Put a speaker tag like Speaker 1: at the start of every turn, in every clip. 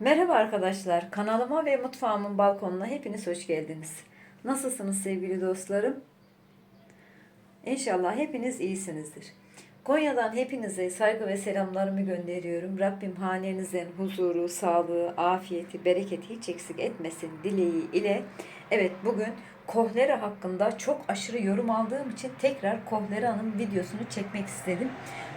Speaker 1: Merhaba arkadaşlar, kanalıma ve mutfağımın balkonuna hepiniz hoş geldiniz. Nasılsınız sevgili dostlarım? İnşallah hepiniz iyisinizdir. Konya'dan hepinize saygı ve selamlarımı gönderiyorum. Rabbim hanenizden huzuru, sağlığı, afiyeti, bereketi hiç eksik etmesin dileği ile. Evet bugün kohlera hakkında çok aşırı yorum aldığım için tekrar kohlera'nın videosunu çekmek istedim.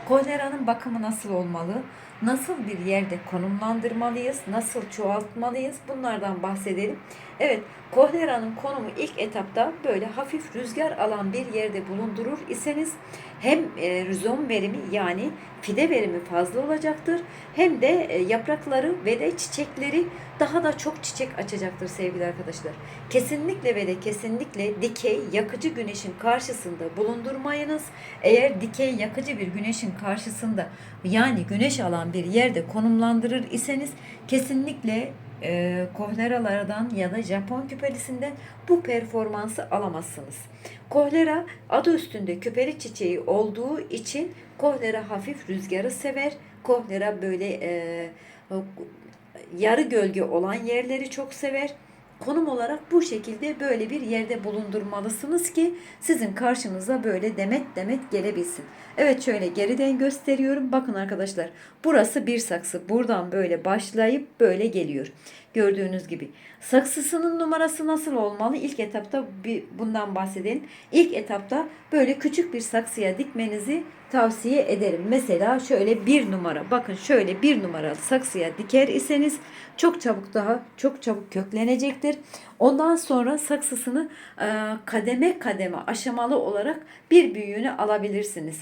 Speaker 1: Kohlera'nın bakımı nasıl olmalı? Nasıl bir yerde konumlandırmalıyız? Nasıl çoğaltmalıyız? Bunlardan bahsedelim. Evet, kohlera'nın konumu ilk etapta böyle hafif rüzgar alan bir yerde bulundurur iseniz hem e, verimi yani fide verimi fazla olacaktır hem de e, yaprakları ve de çiçekleri daha da çok çiçek açacaktır sevgili arkadaşlar. Kesinlikle ve de kesinlikle dikey yakıcı güneşin karşısında bulundurmayınız. Eğer dikey yakıcı bir güneşin karşısında yani güneş alan bir yerde konumlandırır iseniz kesinlikle e, kohleralardan ya da Japon küpelisinden bu performansı alamazsınız. Kohlera adı üstünde küpeli çiçeği olduğu için kohlera hafif rüzgarı sever. Kohlera böyle e, yarı gölge olan yerleri çok sever. Konum olarak bu şekilde böyle bir yerde bulundurmalısınız ki sizin karşınıza böyle demet demet gelebilsin. Evet şöyle geriden gösteriyorum. Bakın arkadaşlar burası bir saksı. Buradan böyle başlayıp böyle geliyor. Gördüğünüz gibi. Saksısının numarası nasıl olmalı? İlk etapta bir bundan bahsedelim. İlk etapta böyle küçük bir saksıya dikmenizi tavsiye ederim. Mesela şöyle bir numara. Bakın şöyle bir numaralı saksıya diker iseniz çok çabuk daha çok çabuk köklenecektir. Ondan sonra saksısını e, kademe kademe aşamalı olarak bir büyüğünü alabilirsiniz.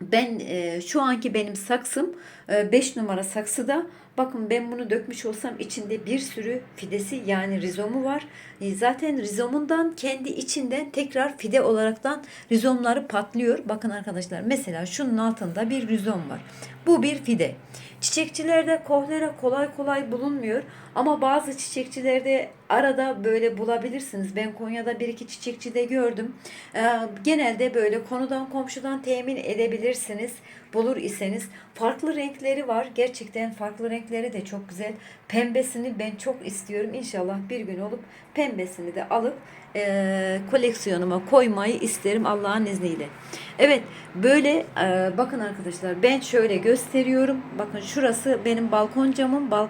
Speaker 1: Ben e, şu anki benim saksım 5 numara saksıda. Bakın ben bunu dökmüş olsam içinde bir sürü fidesi yani rizomu var. E, zaten rizomundan kendi içinden tekrar fide olaraktan rizomları patlıyor. Bakın arkadaşlar mesela şunun altında bir rizom var. Bu bir fide. Çiçekçilerde kohlera kolay kolay bulunmuyor ama bazı çiçekçilerde arada böyle bulabilirsiniz. Ben Konya'da bir iki çiçekçide gördüm. Ee, genelde böyle konudan komşudan temin edebilirsiniz. Bulur iseniz. Farklı renkleri var. Gerçekten farklı renkleri de çok güzel. Pembesini ben çok istiyorum. İnşallah bir gün olup pembesini de alıp e, koleksiyonuma koymayı isterim Allah'ın izniyle. Evet böyle e, bakın arkadaşlar ben şöyle gösteriyorum. Bakın şurası benim balkon camım. Bal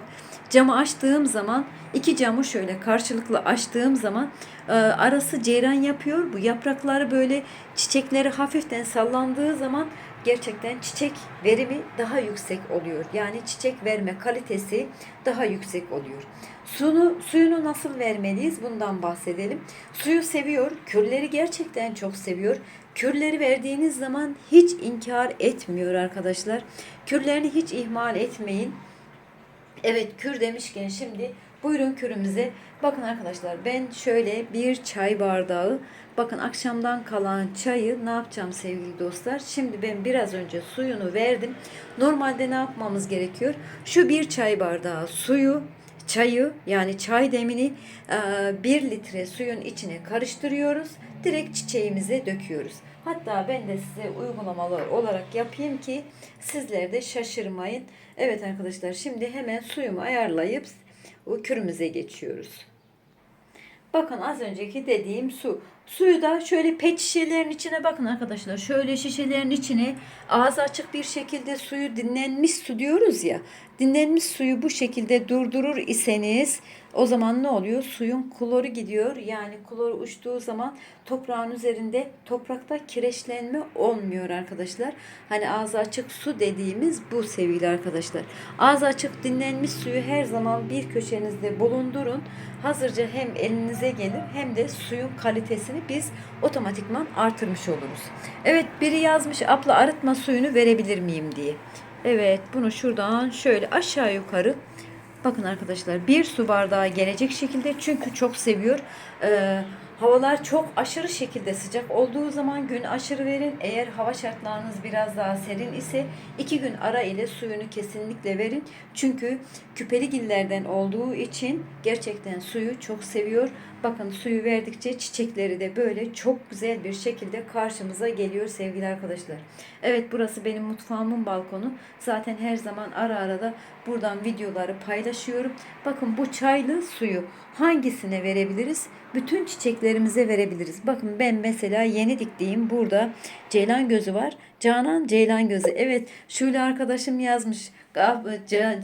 Speaker 1: camı açtığım zaman iki camı şöyle karşılıklı açtığım zaman e, arası ceyran yapıyor. Bu yaprakları böyle çiçekleri hafiften sallandığı zaman gerçekten çiçek verimi daha yüksek oluyor. Yani çiçek verme kalitesi daha yüksek oluyor. Suyunu, suyunu nasıl vermeliyiz bundan bahsedelim. Suyu seviyor, kürleri gerçekten çok seviyor. Kürleri verdiğiniz zaman hiç inkar etmiyor arkadaşlar. Kürlerini hiç ihmal etmeyin. Evet kür demişken şimdi buyurun kürümüze. Bakın arkadaşlar ben şöyle bir çay bardağı bakın akşamdan kalan çayı ne yapacağım sevgili dostlar. Şimdi ben biraz önce suyunu verdim. Normalde ne yapmamız gerekiyor? Şu bir çay bardağı suyu çayı yani çay demini bir litre suyun içine karıştırıyoruz. Direkt çiçeğimize döküyoruz. Hatta ben de size uygulamalar olarak yapayım ki sizler de şaşırmayın. Evet arkadaşlar şimdi hemen suyumu ayarlayıp kürümüze geçiyoruz. Bakın az önceki dediğim su. Suyu da şöyle pet şişelerin içine bakın arkadaşlar. Şöyle şişelerin içine ağzı açık bir şekilde suyu dinlenmiş su diyoruz ya. Dinlenmiş suyu bu şekilde durdurur iseniz o zaman ne oluyor? Suyun kloru gidiyor. Yani klor uçtuğu zaman toprağın üzerinde toprakta kireçlenme olmuyor arkadaşlar. Hani ağzı açık su dediğimiz bu sevgili arkadaşlar. Ağzı açık dinlenmiş suyu her zaman bir köşenizde bulundurun. Hazırca hem elinize gelir hem de suyun kalitesini biz otomatikman artırmış oluruz. Evet biri yazmış abla arıtma suyunu verebilir miyim diye. Evet bunu şuradan şöyle aşağı yukarı Bakın arkadaşlar bir su bardağı gelecek şekilde çünkü çok seviyor. Ee, Havalar çok aşırı şekilde sıcak olduğu zaman gün aşırı verin. Eğer hava şartlarınız biraz daha serin ise iki gün ara ile suyunu kesinlikle verin. Çünkü küpeli gillerden olduğu için gerçekten suyu çok seviyor. Bakın suyu verdikçe çiçekleri de böyle çok güzel bir şekilde karşımıza geliyor sevgili arkadaşlar. Evet burası benim mutfağımın balkonu. Zaten her zaman ara ara da buradan videoları paylaşıyorum. Bakın bu çaylı suyu hangisine verebiliriz? Bütün çiçeklerimize verebiliriz. Bakın ben mesela yeni diktiğim burada ceylan gözü var. Canan ceylan gözü. Evet şöyle arkadaşım yazmış.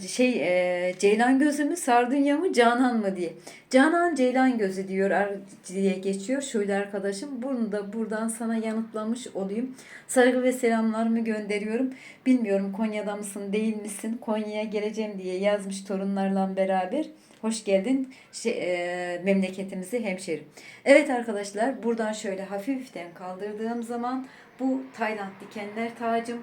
Speaker 1: Şey e, ceylan gözü mü sardunya mı canan mı diye. Canan ceylan gözü diyor ar- diye geçiyor. Şöyle arkadaşım bunu da buradan sana yanıtlamış olayım. Saygı ve selamlarımı gönderiyorum. Bilmiyorum Konya'da mısın değil misin? Konya'ya geleceğim diye yazmış torunlarla beraber. Hoş geldin şey, e, memleketimizi hemşerim. Evet arkadaşlar buradan şöyle hafiften kaldırdığım zaman bu Tayland dikenler tacım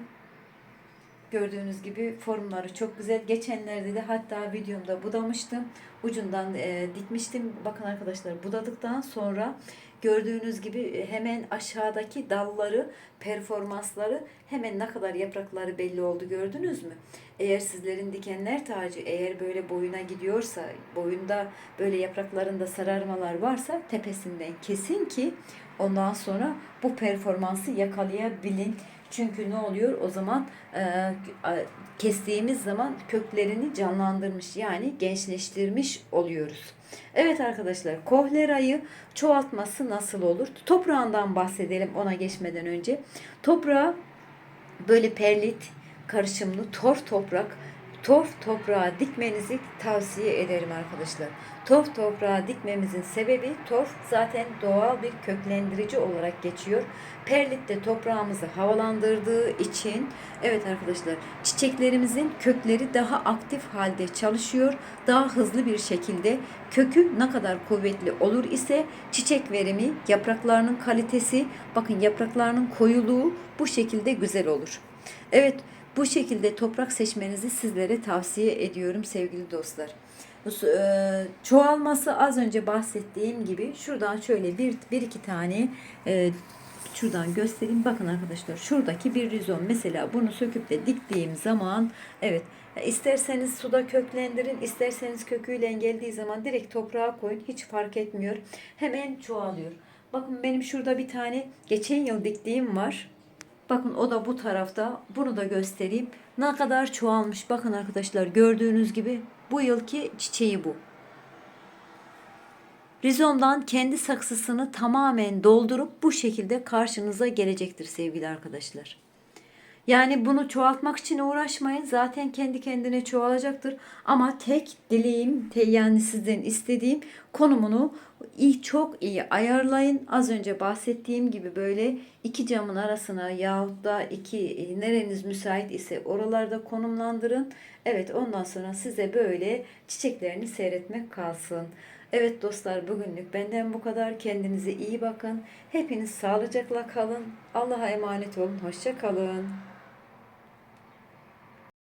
Speaker 1: Gördüğünüz gibi formları çok güzel. Geçenlerde de hatta videomda budamıştım. Ucundan e, dikmiştim. Bakın arkadaşlar budadıktan sonra gördüğünüz gibi hemen aşağıdaki dalları, performansları hemen ne kadar yaprakları belli oldu gördünüz mü? Eğer sizlerin dikenler tacı eğer böyle boyuna gidiyorsa, boyunda böyle yapraklarında sararmalar varsa tepesinden kesin ki ondan sonra bu performansı yakalayabilin. Çünkü ne oluyor? O zaman e, kestiğimiz zaman köklerini canlandırmış yani gençleştirmiş oluyoruz. Evet arkadaşlar kohlerayı çoğaltması nasıl olur? Toprağından bahsedelim ona geçmeden önce. Toprağı böyle perlit karışımlı torf toprak torf toprağa dikmenizi tavsiye ederim arkadaşlar. Torf toprağa dikmemizin sebebi torf zaten doğal bir köklendirici olarak geçiyor. Perlit de toprağımızı havalandırdığı için evet arkadaşlar çiçeklerimizin kökleri daha aktif halde çalışıyor. Daha hızlı bir şekilde kökü ne kadar kuvvetli olur ise çiçek verimi, yapraklarının kalitesi, bakın yapraklarının koyuluğu bu şekilde güzel olur. Evet bu şekilde toprak seçmenizi sizlere tavsiye ediyorum sevgili dostlar. E, Çoğalması az önce bahsettiğim gibi şuradan şöyle bir, bir iki tane e, şuradan göstereyim. Bakın arkadaşlar şuradaki bir rizom mesela bunu söküp de diktiğim zaman evet isterseniz suda köklendirin isterseniz köküyle geldiği zaman direkt toprağa koyun hiç fark etmiyor. Hemen çoğalıyor. Bakın benim şurada bir tane geçen yıl diktiğim var. Bakın o da bu tarafta. Bunu da göstereyim. Ne kadar çoğalmış. Bakın arkadaşlar gördüğünüz gibi bu yılki çiçeği bu. Rizomdan kendi saksısını tamamen doldurup bu şekilde karşınıza gelecektir sevgili arkadaşlar. Yani bunu çoğaltmak için uğraşmayın. Zaten kendi kendine çoğalacaktır. Ama tek dileğim, yani sizden istediğim konumunu iyi çok iyi ayarlayın. Az önce bahsettiğim gibi böyle iki camın arasına yahut da iki nereniz müsait ise oralarda konumlandırın. Evet ondan sonra size böyle çiçeklerini seyretmek kalsın. Evet dostlar bugünlük benden bu kadar. Kendinize iyi bakın. Hepiniz sağlıcakla kalın. Allah'a emanet olun. Hoşça kalın.